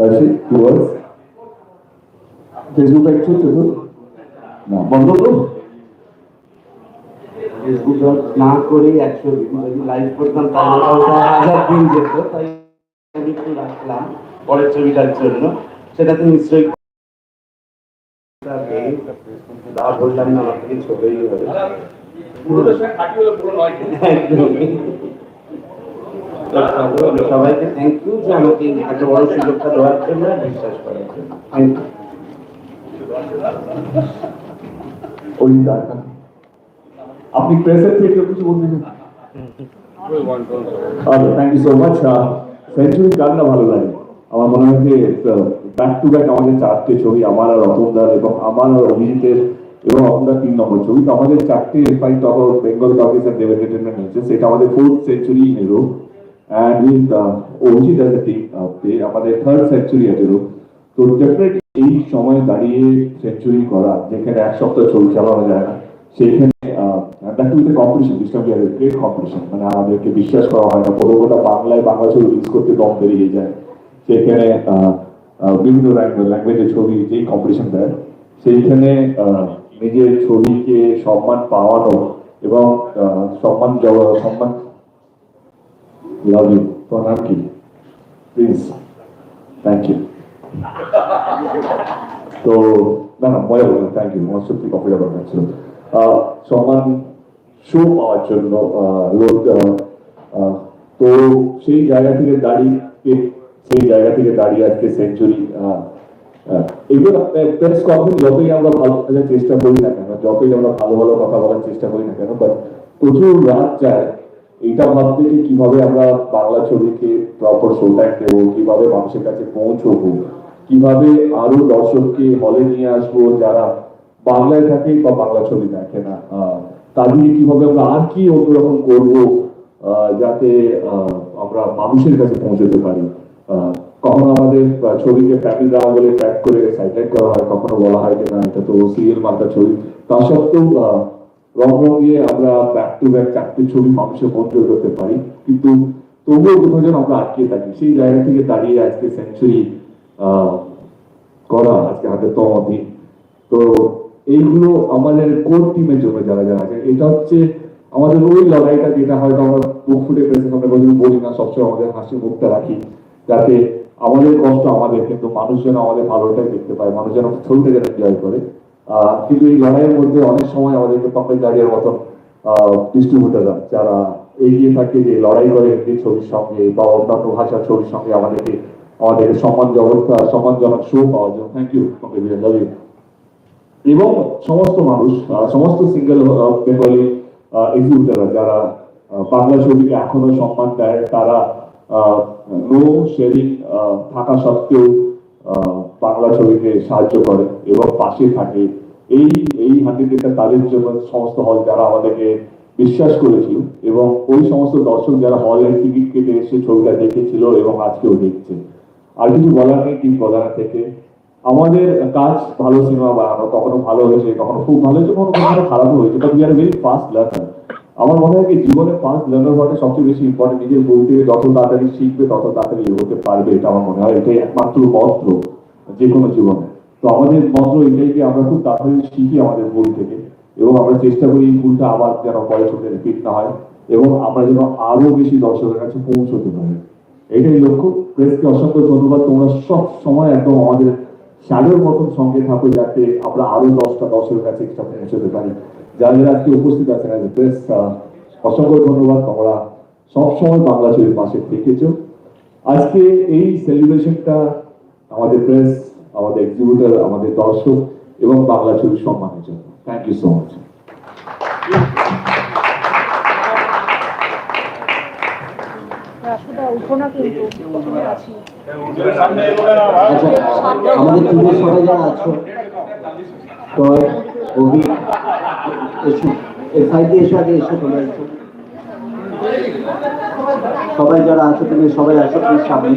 রাশি towards Facebook একটু ছোট না বন্ধ তো ফেসবুক না করে একশো যদি লাইভ করতাম তাহলে ওটা হাজার দিন যেত তাই আমি একটু রাখলাম। পরের ছবিটার জন্য? সেটাতে নিশ্চয়ই যা বললাম না আমার থেকে হবে সবাইকে থ্যাংক ইউ যে আমাকে এত বড় সুযোগটা দেওয়ার জন্য বিশ্বাস আপনি প্রেসের থেকে কিছু বলবেন thank you so much century ভালো লাগে। আমার মনে হয় যে ব্যাক টু ব্যাক আমাদের চারটে ছবি, আমার আর রতনদার এবং আমার আর অভিজিতের এবং রতনদার তিন নম্বর ছবি। তো আমাদের চারটে fight of Bengal talkies Dev entertainment হয়েছে সেটা আমাদের fourth century hero and with Abhijit as a team আমাদের থার্ড সেঞ্চুরি হিরো তো ডেফিনেটলি এই সময় দাঁড়িয়ে সেঞ্চুরি করা, যেখানে এক সপ্তাহ ছবি চালানো যায় না, সেখানে that with competition this time great competition মানে আমাদেরকে বিশ্বাস করা হয় না পুরো গোটা বাংলায় বাংলা ছবি রিলিজ করতে দম বেরিয়ে যায়, সেখানে বিভিন্ন ল্যাঙ্গুয়েজের ছবি, যেই কম্পিটিশন দেয়, সেইখানে নিজের ছবিকে সম্মান পাওয়ানো এবং সম্মান সম্মান লাভ ইউ তোমার কি প্লিজ থ্যাংক ইউ তো না না মজা করলাম থ্যাংক ইউ আমার সত্যি কফি ব্যাপার ছিল সম্মান শো পাওয়ার জন্য লোক তো সেই জায়গা থেকে দাঁড়িয়ে সেই জায়গা থেকে দাঁড়িয়ে আজকে সেঞ্চুরি এগুলো প্রেস কনফারেন্স যতই আমরা ভালো করার চেষ্টা করি না কেন যতই আমরা ভালো ভালো কথা বলার চেষ্টা করি না কেন বাট প্রচুর রাত যায় এইটা ভাবতে যে কীভাবে আমরা বাংলা ছবিকে প্রপার শোটাইম দেবো কীভাবে মানুষের কাছে পৌঁছবো কীভাবে আরও দর্শককে হলে নিয়ে আসব যারা বাংলায় থাকে বা বাংলা ছবি দেখে না আহ, তাদেরকে কীভাবে আমরা আর কি অন্যরকম করব যাতে আমরা মানুষের কাছে পৌঁছতে পারি। কখনো আমাদের ছবিকে ফ্যামিলি ড্রামা বলে ট্র্যাক করে সাইডলাইট করা হয় কখনো বলা হয় যে না এটা তো সিরিয়াল মার্কা ছবি। তা সত্ত্বেও রং আমরা ব্যাক টু ব্যাক চারটে ছবি মানুষের পারি। কিন্তু তবুও কোথাও যেন আমরা আটকে থাকি। সেই জায়গা থেকে দাঁড়িয়ে আজকে সেঞ্চুরি করা, আজকে হাতে তো এইগুলো আমাদের কোর টিমের জন্য যারা যারা আছে, এটা হচ্ছে আমাদের ওই লড়াইটা যেটা হয়তো আমরা মুখ ফুটে সামনে বলি না, সবসময় আমাদের হাসি মুখটা রাখি। যাতে আমাদের কষ্ট আমাদের, কিন্তু মানুষ যেন আমাদের ভালোটাই দেখতে পায় মানুষ যেন ছবিটা যেন এনজয় করে। কিন্তু এই লড়াইয়ের মধ্যে অনেক সময় আমাদেরকে পাপের গাড়ির মতন ডিস্ট্রিবিউটাররা যারা এগিয়ে থাকে, যে লড়াই করে হিন্দি ছবির সঙ্গে বা অন্যান্য ভাষার ছবির সঙ্গে আমাদেরকে, আমাদের সম্মান ব্যবস্থা সম্মানজনক শো পাওয়ার জন্য থ্যাংক ইউ লাভ এবং সমস্ত মানুষ সমস্ত সিঙ্গেল বেঙ্গলি এক্সিবিউটাররা যারা বাংলা ছবিকে এখনও সম্মান দেয়, তারা নো শেয়ারিং থাকা সত্ত্বেও বাংলা ছবিকে সাহায্য করে এবং পাশে থাকে। এই এই হান্ডিটা তাদের জন্য সমস্ত হল যারা আমাদেরকে বিশ্বাস করেছিল এবং ওই সমস্ত দর্শক যারা হলের টিকিট কেটে এসে ছবিটা দেখেছিল এবং আজকেও দেখছে। আর কিছু বলার নেই টিম প্রধান থেকে। আমাদের কাজ ভালো সিনেমা বানানো, কখনো ভালো হয়েছে, কখনো খুব ভালো হয়েছে, কখনো কখনো খারাপ হয়েছে but we are very fast learner আমার মনে হয় কি জীবনে ফাস্ট লার্নার হওয়াটা সবচেয়ে বেশি ইম্পর্টেন্ট নিজের ভুল থেকে যত তাড়াতাড়ি শিখবে, তত তাড়াতাড়ি এগোতে পারবে, এটা আমার মনে হয়। এটাই একমাত্র মন্ত্র যে কোনো জীবনে। তো আমাদের মন্ত্র এটাই যে আমরা খুব তাড়াতাড়ি শিখি আমাদের ভুল থেকে, এবং আমরা চেষ্টা করি এই ভুলটা আবার যেন পরে চোখে রিপিট না হয়, এবং আমরা যেন আরও বেশি দর্শকের কাছে পৌঁছতে পারি। এটাই লক্ষ্য। প্রেসকে অসংখ্য ধন্যবাদ। তোমরা সব সময় একদম আমাদের শ্যাডোর মতন সঙ্গে থাকো যাতে আমরা আরও দশটা দশের কাছে পৌঁছতে পারি। যারা আজকে উপস্থিত আছেন আজ প্রেস অসংখ্য ধন্যবাদ। তোমরা সবসময় বাংলা ছবির পাশে থেকেছো। আজকে এই সেলিব্রেশনটা আমাদের প্রেস আমাদের এক্সিবিউটার আমাদের দর্শক এবং বাংলা ছবির সম্মানের জন্য। থ্যাংক ইউ সো মাচ তুমি আমাদের টিমের সবাই যারা আছো টয় অভি এসো এর সাইডে এসো আগে এসো তোমরা এসো। সবাই যারা আছো তুমি সবাই আসো প্লিজ সামনে।